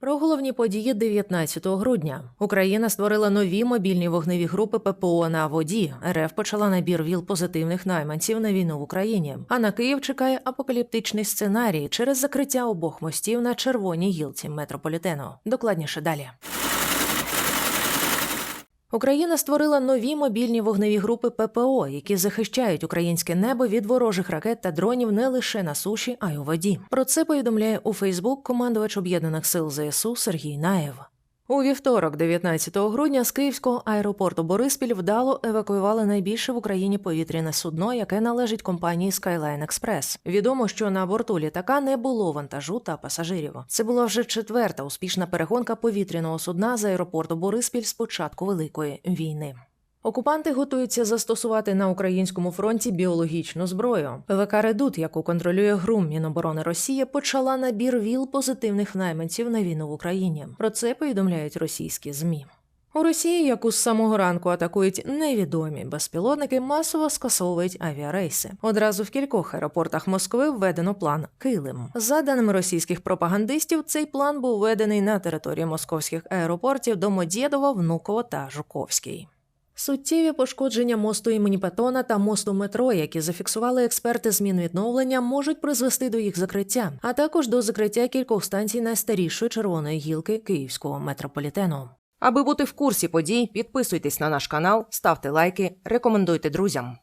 Про головні події 19 грудня Україна створила нові мобільні вогневі групи ППО на воді. РФ почала набір віл позитивних найманців на війну в Україні. А на Київ чекає апокаліптичний сценарій через закриття обох мостів на червоній гілці метрополітену. Докладніше далі. Україна створила нові мобільні вогневі групи ППО, які захищають українське небо від ворожих ракет та дронів не лише на суші, а й у воді. Про це повідомляє у Фейсбук командувач об'єднаних сил ЗСУ Сергій Наєв. У вівторок, 19 грудня, з київського аеропорту Бориспіль вдало евакуювали найбільше в Україні повітряне судно, яке належить компанії Skyline Express. Відомо, що на борту літака не було вантажу та пасажирів. Це була вже четверта успішна перегонка повітряного судна з аеропорту Бориспіль з початку великої війни. Окупанти готуються застосувати на українському фронті біологічну зброю. ПВК Редут, яку контролює ГРУМ Міноборони Росії, почала набір віл позитивних найманців на війну в Україні. Про це повідомляють російські змі. У Росії, яку з самого ранку атакують невідомі безпілотники, масово скасовують авіарейси. Одразу в кількох аеропортах Москви введено план Килим. За даними російських пропагандистів, цей план був введений на території московських аеропортів Домодєдово, Внуково та Жуковський. Суттєві пошкодження мосту імені Петона та мосту метро, які зафіксували експерти змін відновлення, можуть призвести до їх закриття, а також до закриття кількох станцій найстарішої червоної гілки київського метрополітену. Аби бути в курсі подій, підписуйтесь на наш канал, ставте лайки, рекомендуйте друзям.